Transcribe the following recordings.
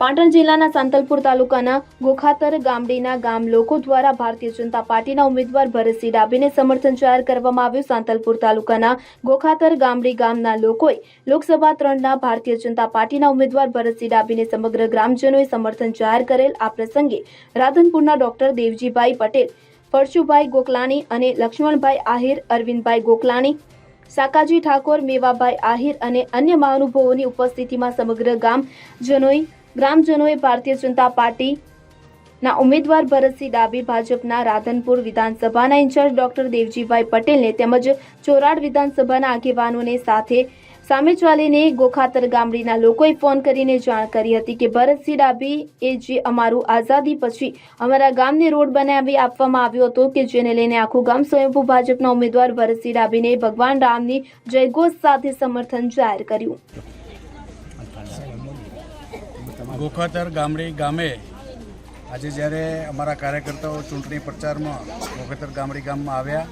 પાટણ જિલ્લાના સાંતલપુર તાલુકાના ગોખાતર ગામડીના ગામ લોકો દ્વારા ભારતીય જનતા પાર્ટીના ઉમેદવાર ભરતસિંહ ડાભીને સમર્થન જાહેર કરવામાં આવ્યું. સાંતલપુર તાલુકાના ગોખાતર ગામડી ગામના લોકોએ લોકસભા ત્રણના ભારતીય જનતા પાર્ટીના ઉમેદવાર ભરતસિંહ ડાભીને સમગ્ર ગ્રામજનોએ સમર્થન જાહેર કરેલ. આ પ્રસંગે રાધનપુરના ડોક્ટર દેવજીભાઈ પટેલ, પરશુભાઈ ગોકલાણી અને લક્ષ્મણભાઈ આહિર, અરવિંદભાઈ ગોકલાણી સાકાજી ઠાકોર, મેવાભાઈ આહિર અને અન્ય મહાનુભાવોની ઉપસ્થિતિમાં સમગ્ર ગામજનોએ ગ્રામજનોએ ભારતીય જનતા પાર્ટી ના ઉમેદવાર ભરતસિંહ ડાભી ભાજપના રાધનપુર વિધાનસભાના ઇન્ચાર્જ ડોક્ટર દેવજીભાઈ પટેલને તેમજ ચોરાડ વિધાનસભાના આગેવાનોને સાથે સામે ચાલીને ગોખાતર ગામડીના લોકોએ ફોન કરીને જાણ કરી હતી કે ભરતસિંહ ડાભી એ જે અમારું આઝાદી પછી અમારા ગામને રોડ બનાવી આપવામાં આવ્યો હતો કે જેને લઈને આખું ગામ સ્વયંભૂ ભાજપના ઉમેદવાર ભરતસિંહ ડાભીને ભગવાન રામની જયઘોષ સાથે સમર્થન જાહેર કર્યું. ગોખાતર ગામડી ગામે આજે જ્યારે અમારા કાર્યકર્તાઓ ચૂંટણી પ્રચારમાં ગોખાતર ગામડી ગામમાં આવ્યા,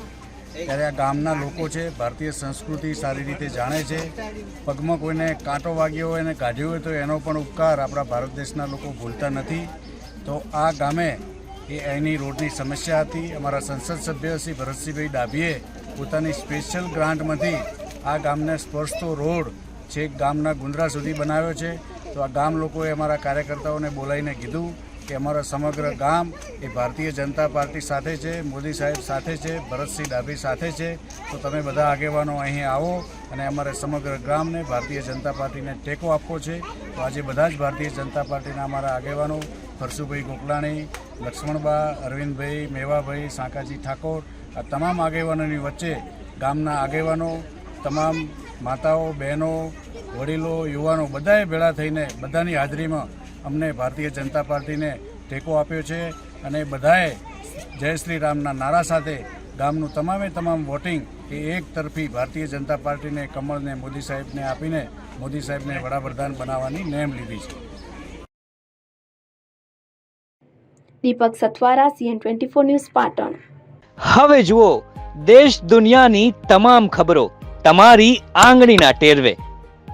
ત્યારે આ ગામના લોકો છે, ભારતીય સંસ્કૃતિ સારી રીતે જાણે છે. પગમાં કોઈને કાંટો વાગ્યો હોય અને કાઢ્યો હોય તો એનો પણ ઉપકાર આપણા ભારત દેશના લોકો ભૂલતા નથી. તો આ ગામે એ એની રોડની સમસ્યા હતી. અમારા સંસદ સભ્ય શ્રી ભરતસિંહભાઈ ડાભીએ પોતાની સ્પેશિયલ ગ્રાન્ટમાંથી આ ગામને સ્પર્શતો રોડ છેક ગામના ગુંદરા સુધી બનાવ્યો છે. તો આ ગામ લોકોએ અમારા કાર્યકર્તાઓને બોલાવીને કીધું કે અમારા સમગ્ર ગામ એ ભારતીય જનતા પાર્ટી સાથે છે, મોદી સાહેબ સાથે છે, ભરતસિંહ ડાભી સાથે છે. તો તમે બધા આગેવાનો અહીં આવો અને અમારે સમગ્ર ગામને ભારતીય જનતા પાર્ટીને ટેકો આપવો છે. તો આજે બધા જ ભારતીય જનતા પાર્ટીના અમારા આગેવાનો હર્ષુભાઈ ગોકલાણી, લક્ષ્મણબા, અરવિંદભાઈ, મેવાભાઈ, સાંકાજી ઠાકોર, આ તમામ આગેવાનોની વચ્ચે ગામના આગેવાનો, તમામ માતાઓ, બહેનો વડીલો યુવાનો બધાએ ભેળા થઈને બધાની હાજરીમાં અમને ભારતીય જનતા પાર્ટીને ટેકો આપ્યો છે અને બધાએ જય શ્રી રામના નારા સાથે ગામનું તમામે તમામ વોટિંગ એ એક તરફી ભારતીય જનતા પાર્ટીને કમળને મોદી સાહેબને આપીને મોદી સાહેબને વડાપ્રધાન બનાવવાની નેમ લીધી છે. Deepak Sathwara CN twenty four news Patan. હવે જુઓ દેશ દુનિયાની તમામ ખબરો તમારી આંગળીના ટેરવે.